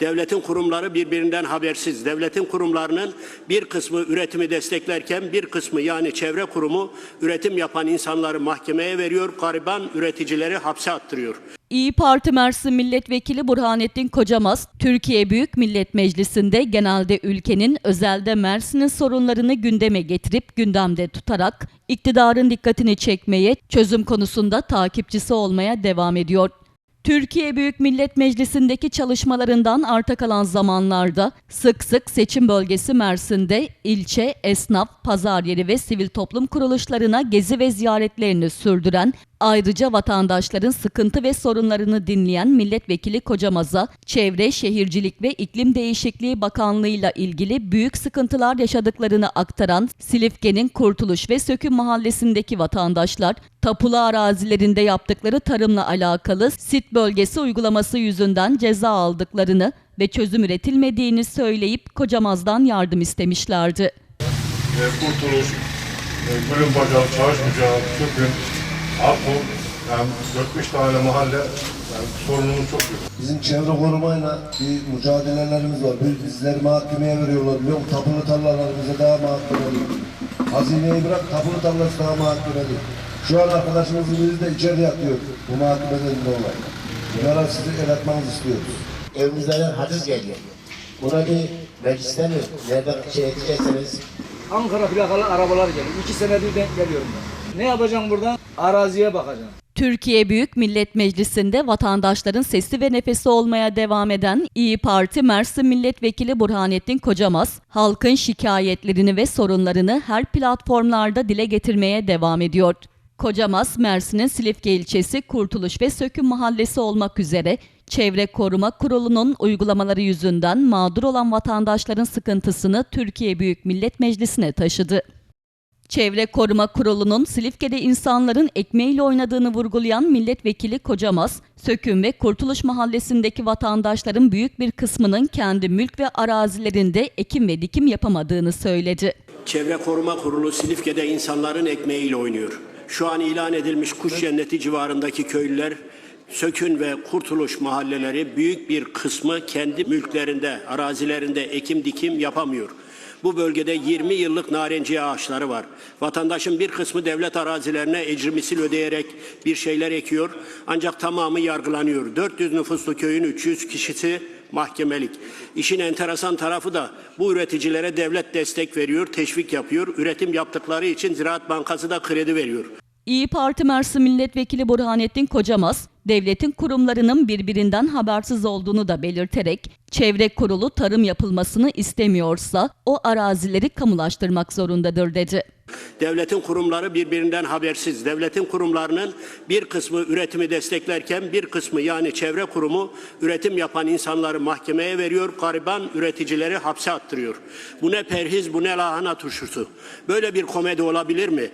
Devletin kurumları birbirinden habersiz. Devletin kurumlarının bir kısmı üretimi desteklerken bir kısmı yani çevre kurumu üretim yapan insanları mahkemeye veriyor, gariban üreticileri hapse attırıyor. İyi Parti Mersin Milletvekili Burhanettin Kocamaz, Türkiye Büyük Millet Meclisi'nde genelde ülkenin özelde Mersin'in sorunlarını gündeme getirip gündemde tutarak iktidarın dikkatini çekmeye, çözüm konusunda takipçisi olmaya devam ediyor. Türkiye Büyük Millet Meclisi'ndeki çalışmalarından arta kalan zamanlarda sık sık seçim bölgesi Mersin'de ilçe, esnaf, pazar yeri ve sivil toplum kuruluşlarına gezi ve ziyaretlerini sürdüren, ayrıca vatandaşların sıkıntı ve sorunlarını dinleyen Milletvekili Kocamaz'a Çevre, Şehircilik ve İklim Değişikliği Bakanlığı'yla ilgili büyük sıkıntılar yaşadıklarını aktaran Silifke'nin Kurtuluş ve Söküm mahallesindeki vatandaşlar, tapulu arazilerinde yaptıkları tarımla alakalı sit bölgesi uygulaması yüzünden ceza aldıklarını ve çözüm üretilmediğini söyleyip Kocamaz'dan yardım istemişlerdi. Kurtuluş, e, Gülün Bacağı, Çağış Akul, yani 4-5 tane mahalle yani sorunumuz çok büyük. Bizim çevre korumayla bir mücadelelerimiz var. Biz- Bizleri mahkemeye veriyorlar biliyor musun? Tapulu tarlalarımıza daha mahkemeli. Hazineyi bırak tapulu tarlası daha mahkemeli. Şu an arkadaşımızın biri de içeride yatıyor bu mahkemeden dolayı. Bunlara sizi el atmanızı istiyoruz. evimizden haciz geliyor. Buna bir meclisten mi? Nereden şey edecekseniz Ankara plakalı arabalar geliyor. İki senedir denk geliyorum ben. Ne yapacağım burada? Araziye bakacağım. Türkiye Büyük Millet Meclisi'nde vatandaşların sesi ve nefesi olmaya devam eden İyi Parti Mersin Milletvekili Burhanettin Kocamaz, halkın şikayetlerini ve sorunlarını her platformlarda dile getirmeye devam ediyor. Kocamaz, Mersin'in Silifke ilçesi Kurtuluş ve Söküm mahallesi olmak üzere Çevre Koruma Kurulu'nun uygulamaları yüzünden mağdur olan vatandaşların sıkıntısını Türkiye Büyük Millet Meclisi'ne taşıdı. Çevre Koruma Kurulu'nun Silifke'de insanların ekmeğiyle oynadığını vurgulayan milletvekili Kocamaz, Söküm ve Kurtuluş Mahallesi'ndeki vatandaşların büyük bir kısmının kendi mülk ve arazilerinde ekim ve dikim yapamadığını söyledi. Çevre Koruma Kurulu Silifke'de insanların ekmeğiyle oynuyor. Şu an ilan edilmiş kuş cenneti civarındaki köylüler Sökün ve Kurtuluş mahalleleri büyük bir kısmı kendi mülklerinde, arazilerinde ekim dikim yapamıyor. Bu bölgede 20 yıllık narenciye ağaçları var. Vatandaşın bir kısmı devlet arazilerine ecri misil ödeyerek bir şeyler ekiyor. Ancak tamamı yargılanıyor. 400 nüfuslu köyün 300 kişisi mahkemelik. İşin enteresan tarafı da bu üreticilere devlet destek veriyor, teşvik yapıyor. Üretim yaptıkları için Ziraat Bankası da kredi veriyor. İyi Parti Mersin Milletvekili Burhanettin Kocamaz, devletin kurumlarının birbirinden habersiz olduğunu da belirterek, çevre kurulu tarım yapılmasını istemiyorsa o arazileri kamulaştırmak zorundadır dedi. Devletin kurumları birbirinden habersiz. Devletin kurumlarının bir kısmı üretimi desteklerken bir kısmı yani çevre kurumu üretim yapan insanları mahkemeye veriyor, gariban üreticileri hapse attırıyor. Bu ne perhiz, bu ne lahana turşusu. Böyle bir komedi olabilir mi?